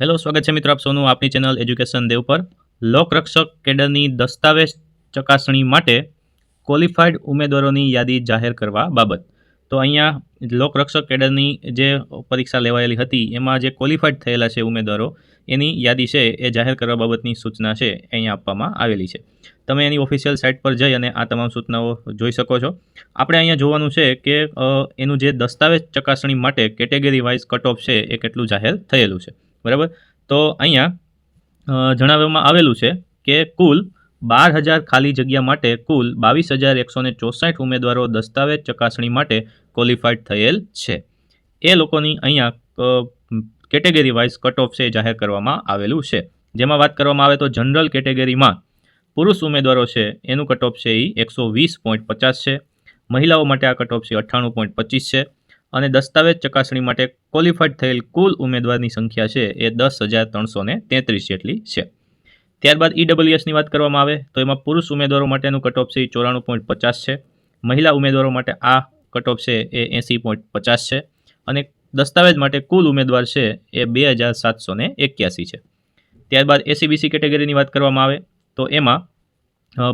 Hello, સ્વાગત છે મિત્રો આપ સૌનું આપની ચેનલ એજ્યુકેશન દેવ પર. લોકરક્ષક કેડરની દસ્તાવેજ ચકાસણી માટે ક્વોલિફાઈડ ઉમેદવારોની યાદી જાહેર કરવા બાબત. તો અહીંયા લોકરક્ષક કેડરની જે પરીક્ષા લેવાયેલી હતી, એમાં જે ક્વોલિફાઈડ થયેલા છે ઉમેદવારો, એની યાદી છે એ જાહેર કરવા બાબતની સૂચના છે અહીંયા આપવામાં આવેલી છે. તમે એની ઓફિશિયલ સાઇટ પર જઈ અને આ તમામ સૂચનાઓ જોઈ શકો છો. આપણે અહીંયા જોવાનું છે કે એનું જે દસ્તાવેજ ચકાસણી માટે કેટેગરી વાઇઝ કટ ઓફ છે એ કેટલું જાહેર થયેલું છે. બરાબર? તો અહીંયા જણાવવામાં આવેલું છે કે કુલ બાર હજાર ખાલી જગ્યા માટે કુલ બાવીસ હજાર એકસો ને ચોસઠ ઉમેદવારો દસ્તાવેજ ચકાસણી માટે ક્વોલિફાઈડ થયેલ છે. એ લોકોની અહીંયા કેટેગરી વાઇઝ કટ ઓફ છે જાહેર કરવામાં આવેલું છે. જેમાં વાત કરવામાં આવે તો જનરલ કેટેગરીમાં પુરુષ ઉમેદવારો છે, એનું કટ ઓફ છે એ એકસો વીસ પોઈન્ટ પચાસ છે. મહિલાઓ માટે આ કટ ઓફ છે અઠ્ઠાણું પોઈન્ટ પચીસ છે. અને દસ્તાવેજ ચકાસણી માટે ક્વોલિફાઈડ થયેલ કુલ ઉમેદવારની સંખ્યા છે એ દસ હજાર ત્રણસો ને તેત્રીસ જેટલી છે. ત્યારબાદ ઈડબ્લ્યુએસની વાત કરવામાં આવે તો એમાં પુરુષ ઉમેદવારો માટેનું કટ છે એ ચોરાણું પોઈન્ટ પચાસ છે. મહિલા ઉમેદવારો માટે આ કટ છે એ એંસી પોઈન્ટ પચાસ છે. અને દસ્તાવેજ માટે કુલ ઉમેદવાર છે એ બે હજાર સાતસો ને એક્યાસી છે. ત્યારબાદ એસીબીસી કેટેગરીની વાત કરવામાં આવે તો એમાં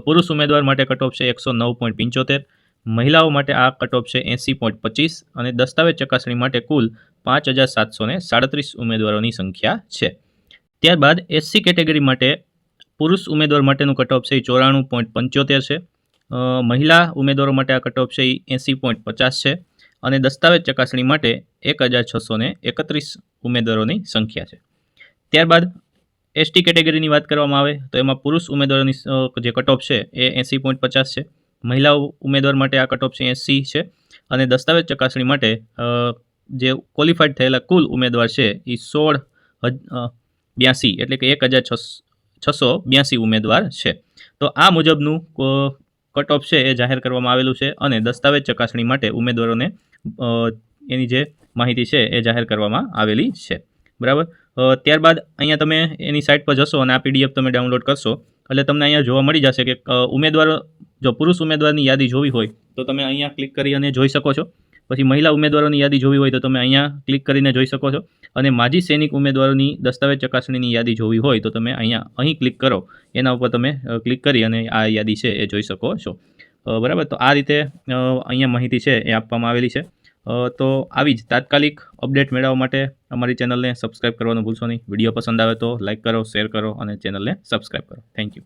પુરુષ ઉમેદવાર માટે કટ છે એકસો નવ પોઈન્ટ પંચોતેર મહિલાઓ માટે આ કટ છે એંસી પોઈન્ટ પચીસ અને દસ્તાવેજ ચકાસણી માટે કુલ પાંચ હજાર સાતસો સાડત્રીસ ઉમેદવારોની સંખ્યા છે. ત્યારબાદ એસસી કેટેગરી માટે પુરુષ ઉમેદવાર માટેનું કટ છે એ ચોરાણું પોઈન્ટ પંચોતેર છે. મહિલા ઉમેદવારો માટે આ કટ છે એ એંસી પોઈન્ટ પચાસ છે અને દસ્તાવેજ ચકાસણી માટે એક હજાર છસો એકત્રીસ ઉમેદવારોની સંખ્યા છે. ત્યારબાદ એસટી કેટેગરીની વાત કરવામાં આવે તો એમાં પુરુષ ઉમેદવારોની જે કટ છે એ એંસી પોઈન્ટ પચાસ છે. મહિલા ઉમેદવાર માટે આ કટ ઓફ છે એસી છે અને દસ્તાવેજ ચકાસણી માટે જે ક્વોલિફાઈડ થયેલા કુલ ઉમેદવાર છે એ સોળ બ્યાસી એટલે કે એક હજાર છસો બ્યાસી ઉમેદવાર છે. તો આ મુજબનું કટ ઓફ છે એ જાહેર કરવામાં આવેલું છે અને દસ્તાવેજ ચકાસણી માટે ઉમેદવારોને એની જે માહિતી છે એ જાહેર કરવામાં આવેલી છે. બરાબર? ત્યારબાદ અહીંયા તમે એની સાઇટ પર જશો અને આ પીડીએફ તમે ડાઉનલોડ કરશો. એટલે તમને અહીંયા જોવા મળી જશે કે ઉમેદવારો જો પુરુષ ઉમેદવારની યાદી જોવી હોય, તો તમે અહીંયા ક્લિક કરી અને જોઈ શકો છો. પછી મહિલા ઉમેદવારોની યાદી જોવી હોય, તો તમે અહીંયા ક્લિક કરીને જોઈ શકો છો. અને માજી સૈનિક ઉમેદવારોની દસ્તાવેજ ચકાસણીની યાદી જોવી હોય, તો તમે અહીંયા અહીં ક્લિક કરો. એના ઉપર તમે ક્લિક કરી અને આ યાદી છે એ જોઈ શકો છો. બરાબર? તો આ રીતે અહીંયા માહિતી છે એ આપવામાં આવેલી છે. તો આવી જ તાત્કાલિક અપડેટ મેળવવા માટે અમારી ચેનલને સબસ્ક્રાઈબ કરવાનું ભૂલશો નહીં. વીડિયો પસંદ આવે તો લાઇક કરો, શેર કરો અને ચેનલને સબસ્ક્રાઈબ કરો. Thank you.